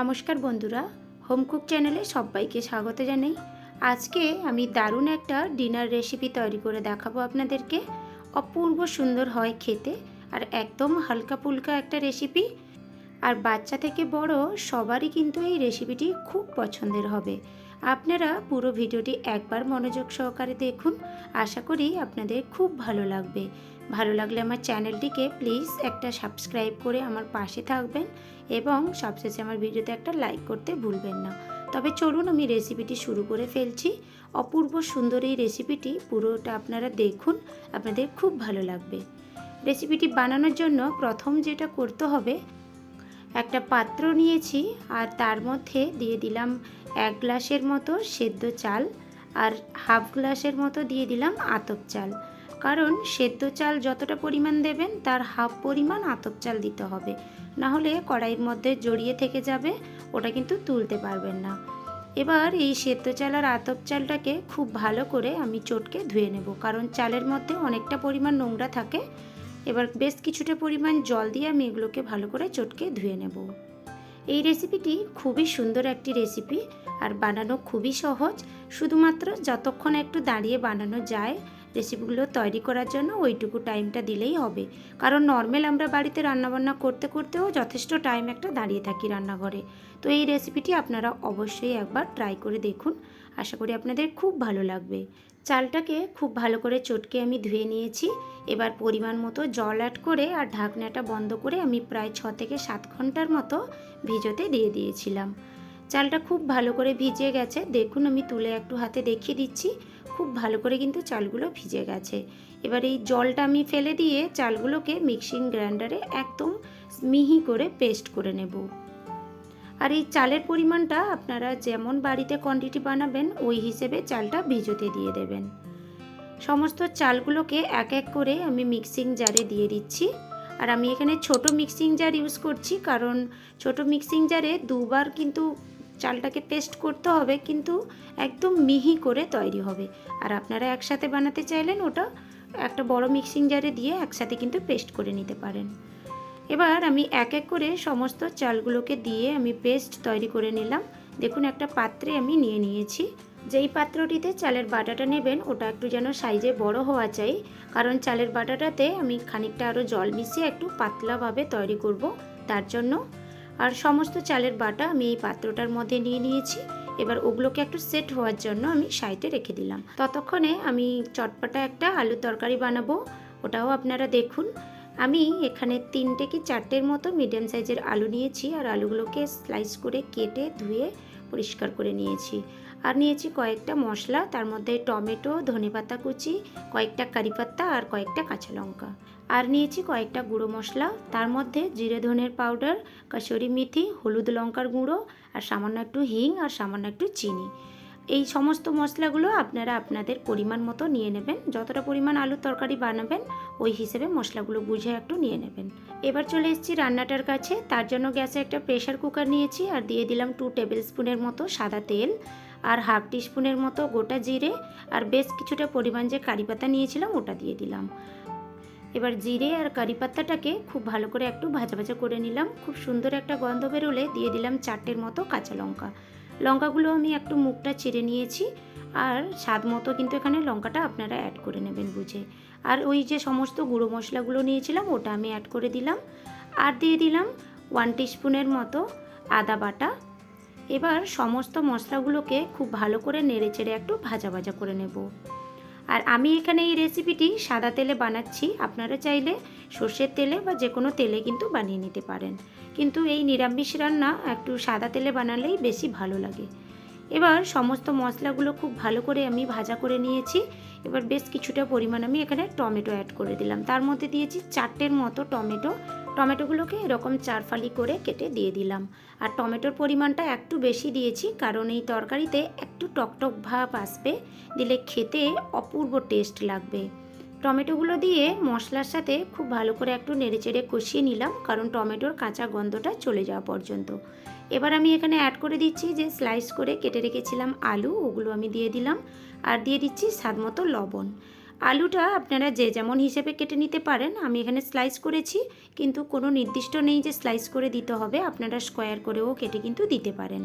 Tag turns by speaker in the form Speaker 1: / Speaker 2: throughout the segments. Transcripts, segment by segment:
Speaker 1: নমস্কার বন্ধুরা, home cook চ্যানেলে সবাইকে স্বাগত জানাই। আজকে আমি দারুণ একটা ডিনার রেসিপি তৈরি করে দেখাবো আপনাদেরকে। অপূর্ব সুন্দর হয় খেতে আর একদম হালকা ফুলকা একটা রেসিপি। আর বাচ্চা থেকে বড় সবারই কিন্তু এই রেসিপিটি খুব পছন্দের হবে। আপনারা পুরো ভিডিওটি একবার মনোযোগ সহকারে দেখুন। আশা করি আপনাদের খুব ভালো লাগবে। ভালো লাগলে আমার চ্যানেলটিকে প্লিজ একটা সাবস্ক্রাইব করে আমার পাশে থাকবেন এবং সবশেষে আমার ভিডিওতে একটা লাইক করতে ভুলবেন না। তবে চলুন আমি রেসিপিটি শুরু করে ফেলছি। অপূর্ব সুন্দর এই রেসিপিটি পুরোটা আপনারা দেখুন, আপনাদের খুব ভালো লাগবে। রেসিপিটি বানানোর জন্য প্রথম যেটা করতে হবে, একটা পাত্র নিয়েছি আর তার মধ্যে দিয়ে দিলাম এক গ্লাসের মতো সেদ্ধ চাল আর হাফ গ্লাসের মতো দিয়ে দিলাম আতপ চাল। কারণ সেদ্ধ চাল যতটা পরিমাণ দেবেন, তার হাফ পরিমাণ আতপ চাল দিতে হবে। না হলে কড়াইয়ের মধ্যে জড়িয়ে থেকে যাবে, ওটা কিন্তু তুলতে পারবেন না। এবার এই সেদ্ধ চাল আর আতপ চালটাকে খুব ভালো করে আমি চটকে ধুয়ে নেব, কারণ চালের মধ্যে অনেকটা পরিমাণ নোংরা থাকে। এবার বেশ কিছুটা পরিমাণ জল দিয়ে আমি এগুলোকে ভালো করে চটকে ধুয়ে নেব। এই রেসিপিটি খুবই সুন্দর একটি রেসিপি, আর বানানো খুবই সহজ। শুধুমাত্র যতক্ষণ একটু দাঁড়িয়ে বানানো যায় রেসিপিগুলো তৈরি করার জন্য ওইটুকু টাইমটা দিলেই হবে। কারণ নর্মাল আমরা বাড়িতে রান্নাবান্না করতে করতেও যথেষ্ট টাইম একটা দাঁড়িয়ে থাকি রান্নাঘরে। তো এই রেসিপিটি আপনারা অবশ্যই একবার ট্রাই করে দেখুন। আশা করি আপনাদের খুব ভালো লাগবে। চালটাকে খুব ভালো করে চটকে আমি ধুয়ে নিয়েছি। এবার পরিমাণ মতো জল অ্যাড করে আর ঢাকনাটা বন্ধ করে আমি প্রায় ছ থেকে সাত ঘণ্টার মতো ভিজোতে দিয়ে দিয়েছিলাম। চালটা খুব ভালো করে ভিজে গেছে। দেখুন আমি তুলে একটু হাতে দেখিয়ে দিচ্ছি। খুব ভালো করে কিন্তু চালগুলো ভিজে গেছে। এবার এই জলটা আমি ফেলে দিয়ে চালগুলোকে মিক্সিং গ্রাইন্ডারে একদম মিহি করে পেস্ট করে নেব। আর এই চালের পরিমাণটা আপনারা যেমন বাড়িতে কোয়ান্টিটি বানাবেন, ওই হিসেবে চালটা ভিজোতে দিয়ে দেবেন। সমস্ত চালগুলোকে এক এক করে আমি মিক্সিং জারে দিয়ে দিচ্ছি। আর আমি এখানে ছোট মিক্সিং জার ইউজ করছি, কারণ ছোট মিক্সিং জারে দুবার কিন্তু চালটাকে পেস্ট করতে হবে, কিন্তু একদম মিহি করে তৈরি হবে। আর আপনারা একসাথে বানাতে চাইলেন ওটা একটা বড় মিক্সিং জারে দিয়ে একসাথে কিন্তু পেস্ট করে নিতে পারেন। এবার আমি এক এক করে সমস্ত চালগুলোকে দিয়ে আমি পেস্ট তৈরি করে নিলাম। দেখুন একটা পাত্রে আমি নিয়ে নিয়েছি। যেই পাত্রটিতে চালের বাটাটা নেবেন, ওটা একটু যেন সাইজে বড় হওয়া চাই, কারণ চালের বাটাটাতে আমি খানিকটা আরও জল মিশিয়ে একটু পাতলাভাবে তৈরি করব। তার জন্য আর সমস্ত চালের বাটা আমি এই পাত্রটার মধ্যে নিয়ে নিয়েছি। এবার ওগুলোকে একটু সেট হওয়ার জন্য আমি সাইডে রেখে দিলাম। ততক্ষণে আমি চটপাটা একটা আলু তরকারি বানাবো, ওটাও আপনারা দেখুন। আমি এখানে তিনটে কি চারটের মতো মিডিয়াম সাইজের আলু নিয়েছি আর আলুগুলোকে স্লাইস করে কেটে ধুয়ে পরিষ্কার করে নিয়েছি। আর নিয়েছি কয়েকটা মশলা, তার মধ্যে টমেটো, ধনেপাতা কুচি, কয়েকটা কারি পাত্তা আর কয়েকটা কাঁচা লঙ্কা। আর নিয়েছি কয়েকটা গুঁড়ো মশলা। তার মধ্যে জিরে ধনের পাউডার, কাসুরি মেথি, হলুদ লঙ্কার গুঁড়ো, আর সামান্য একটু হিং আর সামান্য একটু চিনি। এই সমস্ত মশলাগুলো আপনারা আপনাদের পরিমাণ মতো নিয়ে নেবেন। যতটা পরিমাণ আলুর তরকারি বানাবেন, ওই হিসেবে মশলাগুলো বুঝে একটু নিয়ে নেবেন। এবার চলে এসেছি রান্নাটার কাছে। তার জন্য গ্যাসে একটা প্রেশার কুকার নিয়েছি আর দিয়ে দিলাম টু টেবিল স্পুনের মতো সাদা তেল আর হাফ টিস্পুনের মতো গোটা জিরে। আর বেশ কিছুটা পরিমাণ যে কারি পাতা নিয়েছিলাম, ওটা দিয়ে দিলাম। এবার জিরে আর কারি পাত্তাটাকে খুব ভালো করে একটু ভাজা ভাজা করে নিলাম। খুব সুন্দর একটা গন্ধ বেরোলে দিয়ে দিলাম চারটের মতো কাঁচা লঙ্কা। লঙ্কাগুলো আমি একটু মুখটা চিড়ে নিয়েছি আর স্বাদ মতো কিন্তু এখানে লঙ্কাটা আপনারা অ্যাড করে নেবেন বুঝে। আর ওই যে সমস্ত গুঁড়ো মশলাগুলো নিয়েছিলাম ওটা আমি অ্যাড করে দিলাম। আর দিয়ে দিলাম ওয়ান টিস্পুনের মতো আদা বাটা। এবার সমস্ত মশলাগুলোকে খুব ভালো করে নেড়ে চেড়ে একটু ভাজা ভাজা করে নেব। আর আমি এখানে এই রেসিপিটি সাদা তেলে বানাচ্ছি। আপনারা চাইলে সর্ষের তেলে বা যে কোনো তেলে কিন্তু বানিয়ে নিতে পারেন। কিন্তু এই নিরামিষ রান্না একটু সাদা তেলে বানালেই বেশি ভালো লাগে। এবার সমস্ত মশলাগুলো খুব ভালো করে আমি ভাজা করে নিয়েছি। এবার বেশ কিছুটা পরিমাণ আমি এখানে টমেটো অ্যাড করে দিলাম। তার মধ্যে দিয়েছি চারটের মতো টমেটো। টমেটোগুলোকে এরকম চারফালি করে কেটে দিয়ে দিলাম। আর টমেটোর পরিমাণটা একটু বেশি দিয়েছি, কারণ এই তরকারিতে একটু টকটক ভাব আসবে, দিলে খেতে অপূর্ব টেস্ট লাগবে। টমেটোগুলো দিয়ে মশলার সাথে খুব ভালো করে একটু নেড়েচেড়ে কষিয়ে নিলাম, কারণ টমেটোর কাঁচা গন্ধটা চলে যাওয়া পর্যন্ত। এবার আমি এখানে অ্যাড করে দিচ্ছি যে স্লাইস করে কেটে রেখেছিলাম আলু, ওগুলো আমি দিয়ে দিলাম। আর দিয়ে দিচ্ছি স্বাদ মতো লবণ। আলুটা আপনারা যে যেমন হিসেবে কেটে নিতে পারেন, আমি এখানে স্লাইস করেছি, কিন্তু কোনো নির্দিষ্ট নেই যে স্লাইস করে দিতে হবে, আপনারা স্কোয়ার করেও কেটে কিন্তু দিতে পারেন।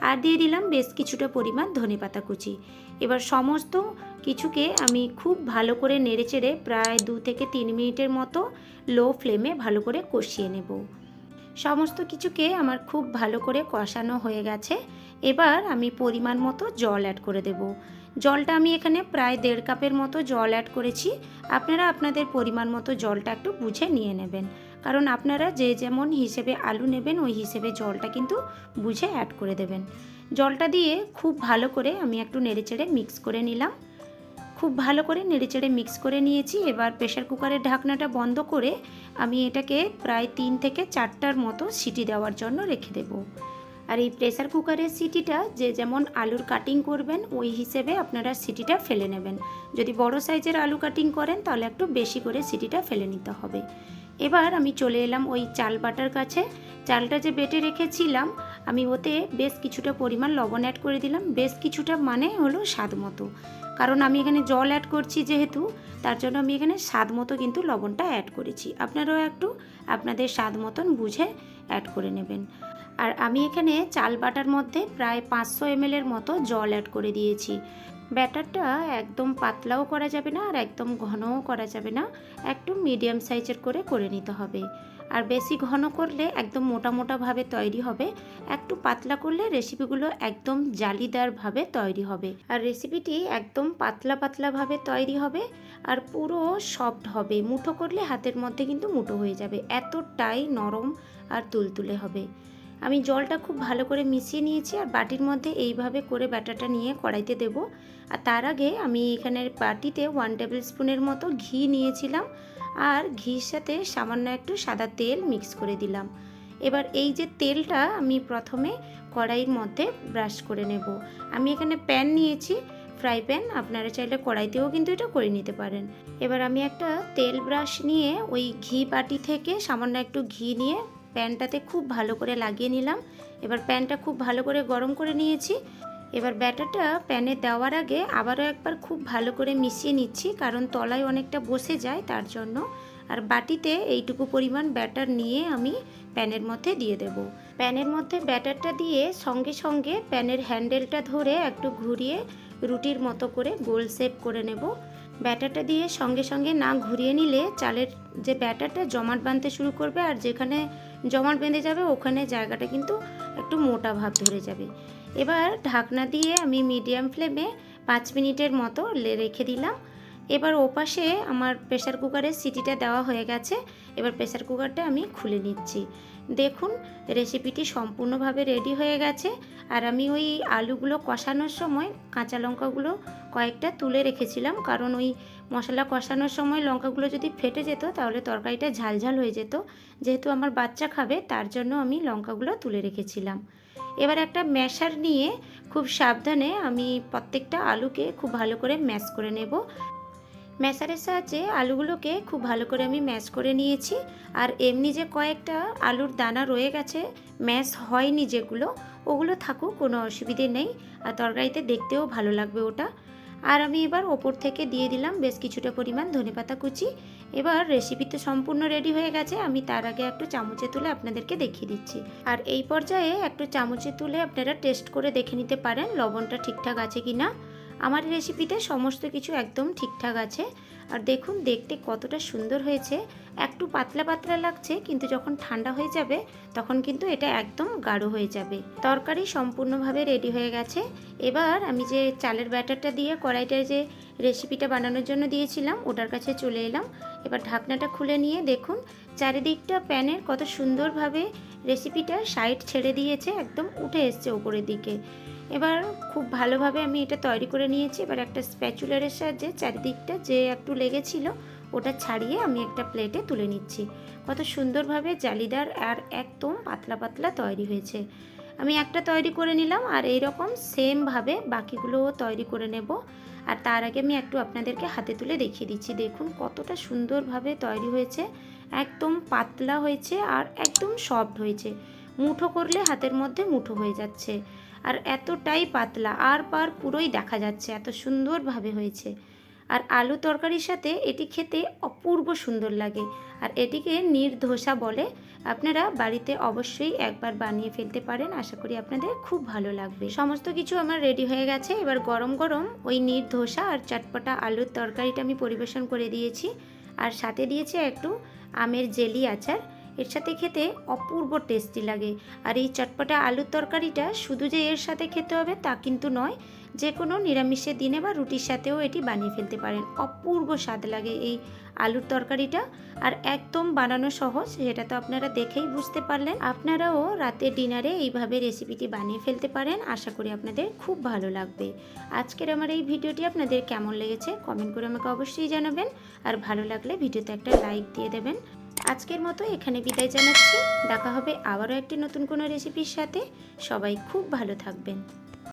Speaker 1: আর দিয়ে দিলাম বেশ কিছুটা পরিমাণ ধনে পাতা কুচি। এবার সমস্ত কিছুকে আমি খুব ভালো করে নেড়েচেড়ে প্রায় দু থেকে তিন মিনিটের মতো লো ফ্লেমে ভালো করে কষিয়ে নেব। সমস্ত কিছুকে আমার খুব ভালো করে কষানো হয়ে গেছে। এবার আমি পরিমাণ মতো জল অ্যাড করে দেব। জলটা আমি এখানে প্রায় দেড় কাপের মতো জল অ্যাড করেছি। আপনারা আপনাদের পরিমাণ মতো জলটা একটু বুঝে নিয়ে নেবেন। কারণ আপনারা যে যেমন হিসেবে আলু নেবেন, ওই হিসেবে জলটা কিন্তু বুঝে অ্যাড করে দেবেন। জলটা দিয়ে খুব ভালো করে আমি একটু নেড়েচেড়ে মিক্স করে নিলাম। খুব ভালো করে নেড়েচেড়ে মিক্স করে নিয়েছি। এবার প্রেশার কুকারের ঢাকনাটা বন্ধ করে আমি এটাকে প্রায় তিন থেকে চারটার মতো সিটি দেওয়ার জন্য রেখে দেব। আর এই প্রেসার কুকারের সিটিটা যে যেমন আলুর কাটিং করবেন, ওই হিসেবে আপনারা সিটিটা ফেলে নেবেন। যদি বড় সাইজের আলু কাটিং করেন, তাহলে একটু বেশি করে সিটিটা ফেলে নিতে হবে। এবার আমি চলে এলাম ওই চাল বাটার কাছে। চালটা যে বেটে রেখেছিলাম আমি ওতে বেশ কিছুটা পরিমাণ লবণ অ্যাড করে দিলাম। বেশ কিছুটা মানে হলো স্বাদ মতো। কারণ আমি এখানে জল অ্যাড করছি যেহেতু, তার জন্য আমি এখানে স্বাদ মতো কিন্তু লবণটা অ্যাড করেছি। আপনারাও একটু আপনাদের স্বাদ মতন বুঝে অ্যাড করে নেবেন। আর আমি এখানে চাল বাটার মধ্যে প্রায় পাঁচশো এমএলের মতো জল অ্যাড করে দিয়েছি। ব্যাটারটা একদম পাতলাও করা যাবে না আর একদম ঘনও করা যাবে না। একটু মিডিয়াম সাইজের করে করে নিতে হবে। আর বেশি ঘন করলে একদম মোটা মোটাভাবে তৈরি হবে। একটু পাতলা করলে রেসিপিগুলো একদম জালিদারভাবে তৈরি হবে। আর রেসিপিটি একদম পাতলা পাতলাভাবে তৈরি হবে আর পুরো সফট হবে। মুঠো করলে হাতের মধ্যে কিন্তু মুঠো হয়ে যাবে। এতটাই নরম আর তুলতুলে হবে। আমি জলটা খুব ভালো করে মিশিয়ে নিয়েছি আর বাটির মধ্যে এইভাবে করে ব্যাটারটা নিয়ে কড়াইতে দেব। আর তার আগে আমি এখানের বাটিতে ওয়ান টেবিল স্পুনের মতো ঘি নিয়েছিলাম আর ঘির সাথে সামান্য একটু সাদা তেল মিক্স করে দিলাম। এবার এই যে তেলটা আমি প্রথমে কড়াইয়ের মধ্যে ব্রাশ করে নেব। আমি এখানে প্যান নিয়েছি ফ্রাই প্যান আপনারা চাইলে কড়াইতেও কিন্তু এটা করে নিতে পারেন। এবার আমি একটা তেল ব্রাশ নিয়ে ওই ঘি বাটি থেকে সামান্য একটু ঘি নিয়ে প্যানটাতে খুব ভালো করে লাগিয়ে নিলাম। এবার প্যানটা খুব ভালো করে গরম করে নিয়েছি। এবার ব্যাটারটা প্যানে দেওয়ার আগে আবারও একবার খুব ভালো করে মিশিয়ে নিচ্ছি, কারণ তলায় অনেকটা বসে যায় তার জন্য। আর বাটিতে এইটুকু পরিমাণ ব্যাটার নিয়ে আমি প্যানের মধ্যে দিয়ে দেব। প্যানের মধ্যে ব্যাটারটা দিয়ে সঙ্গে সঙ্গে প্যানের হ্যান্ডেলটা ধরে একটু ঘুরিয়ে রুটির মতো করে গোল শেপ করে নেব। ব্যাটারটা দিয়ে সঙ্গে সঙ্গে না ঘুরিয়ে নিলে চালের যে ব্যাটারটা জমাট বাঁধতে শুরু করবে, আর যেখানে জমাট বেঁধে যাবে, ওখানে জায়গাটা কিন্তু একটু মোটা ভাব ধরে যাবে। এবার ঢাকনা দিয়ে আমি মিডিয়াম ফ্লেমে পাঁচ মিনিটের মতো রেখে দিলাম। এবার ওপাশে আমার প্রেসার কুকারের সিটিটা দেওয়া হয়ে গেছে। এবার প্রেসার কুকারটা আমি খুলে নিচ্ছি। দেখুন রেসিপিটি সম্পূর্ণভাবে রেডি হয়ে গেছে। আর আমি ওই আলুগুলো কষানোর সময় কাঁচা লঙ্কাগুলো কয়েকটা তুলে রেখেছিলাম। কারণ ওই মশলা কষানোর সময় লঙ্কাগুলো যদি ফেটে যেত, তাহলে তরকারিটা ঝালঝাল হয়ে যেত। যেহেতু আমার বাচ্চা খাবে, তার জন্য আমি লঙ্কাগুলো তুলে রেখেছিলাম। এবার একটা ম্যাশার নিয়ে খুব সাবধানে আমি প্রত্যেকটা আলুকে খুব ভালো করে ম্যাশ করে নেব। ম্যাশারের সাহায্যে আলুগুলোকে খুব ভালো করে আমি ম্যাশ করে নিয়েছি। আর এমনি যে কয়েকটা আলুর দানা রয়ে গেছে, ম্যাশ হয়নি যেগুলো, ওগুলো থাকুক, কোনো অসুবিধে নেই। আর তরকারিতে দেখতেও ভালো লাগবে ওটা। আর আমি এবার ওপর থেকে দিয়ে দিলাম বেশ কিছুটা পরিমাণ ধনেপাতা কুচি। এবার রেসিপি তো সম্পূর্ণ রেডি হয়ে গেছে, আমি তার আগে একটু চামচে তুলে আপনাদেরকে দেখিয়ে দিচ্ছি। আর এই পর্যায়ে একটু চামচে তুলে আপনারা টেস্ট করে দেখে নিতে পারেন, লবণটা ঠিকঠাক আছে কি না আমার রেসিপিতে সমস্ত কিছু একদম ঠিকঠাক আছে। আর দেখুন, দেখতে কতটা সুন্দর হয়েছে। একটু পাতলা পাতলা লাগছে, কিন্তু যখন ঠান্ডা হয়ে যাবে, তখন কিন্তু এটা একদম গাঢ় হয়ে যাবে। তরকারি সম্পূর্ণভাবে রেডি হয়ে গেছে। এবার আমি যে চালের ব্যাটারটা দিয়ে কড়াইটার যে রেসিপিটা বানানোর জন্য দিয়েছিলাম, ওটার কাছে চলে এলাম। এবার ঢাকনাটা খুলে নিয়ে দেখুন, চারিদিকটা প্যানের কত সুন্দরভাবে রেসিপিটা সাইড ছেড়ে দিয়েছে, একদম উঠে এসছে ওপরের দিকে। এবার খুব ভালোভাবে আমি এটা তৈরি করে নিয়েছি। এবার একটা স্প্যাচুলারের সাহায্যে চারিদিকটা যে একটু লেগেছিল ওটা ছাড়িয়ে আমি একটা প্লেটে তুলে নিচ্ছি। কত সুন্দরভাবে জালিদার আর একদম পাতলা পাতলা তৈরি হয়েছে। আমি একটা তৈরি করে নিলাম আর এই রকম সেমভাবে বাকিগুলোও তৈরি করে নেব। আর তার আগে আমি একটু আপনাদেরকে হাতে তুলে দেখিয়ে দিচ্ছি। দেখুন কতটা সুন্দরভাবে তৈরি হয়েছে। একদম পাতলা হয়েছে আর একদম সফট হয়েছে। মুঠো করলে হাতের মধ্যে মুঠো হয়ে যাচ্ছে। আর এতটাই পাতলা, আর পার পুরোই দেখা যাচ্ছে, এত সুন্দরভাবে হয়েছে। আর আলু তরকারির সাথে এটি খেতে অপূর্ব সুন্দর লাগে। আর এটিকে নির্ধোসা বলে আপনারা বাড়িতে অবশ্যই একবার বানিয়ে ফেলতে পারেন, আশা করি আপনাদের খুব ভালো লাগবে। সমস্ত কিছু আমার রেডি হয়ে গেছে। এবার গরম গরম ওই নির্ধোসা আর চটপটা আলুর তরকারিটা আমি পরিবেশন করে দিয়েছি। আর সাথে দিয়েছি একটু আমের জেলি আচার। এর সাথে খেতে অপূর্ব টেস্টি লাগে। আর এই চটপটা আলুর তরকারিটা শুধু যে এর সাথে খেতে হবে তা কিন্তু নয়, যে কোনো নিরামিষের দিনে বা রুটির সাথেও এটি বানিয়ে ফেলতে পারেন। অপূর্ব স্বাদ লাগে এই আলুর তরকারিটা। আর একদম বানানো সহজ, সেটা তো আপনারা দেখেই বুঝতে পারলেন। আপনারাও রাতে ডিনারে এইভাবে রেসিপিটি বানিয়ে ফেলতে পারেন, আশা করি আপনাদের খুব ভালো লাগবে। আজকের আমার এই ভিডিওটি আপনাদের কেমন লেগেছে, কমেন্ট করে আমাকে অবশ্যই জানাবেন। আর ভালো লাগলে ভিডিওতে একটা লাইক দিয়ে দেবেন। আজকের মতো এখানে বিদায় জানাচ্ছি। দেখা হবে আবারও একটি নতুন কোনো রেসিপির সাথে। সবাই খুব ভালো থাকবেন।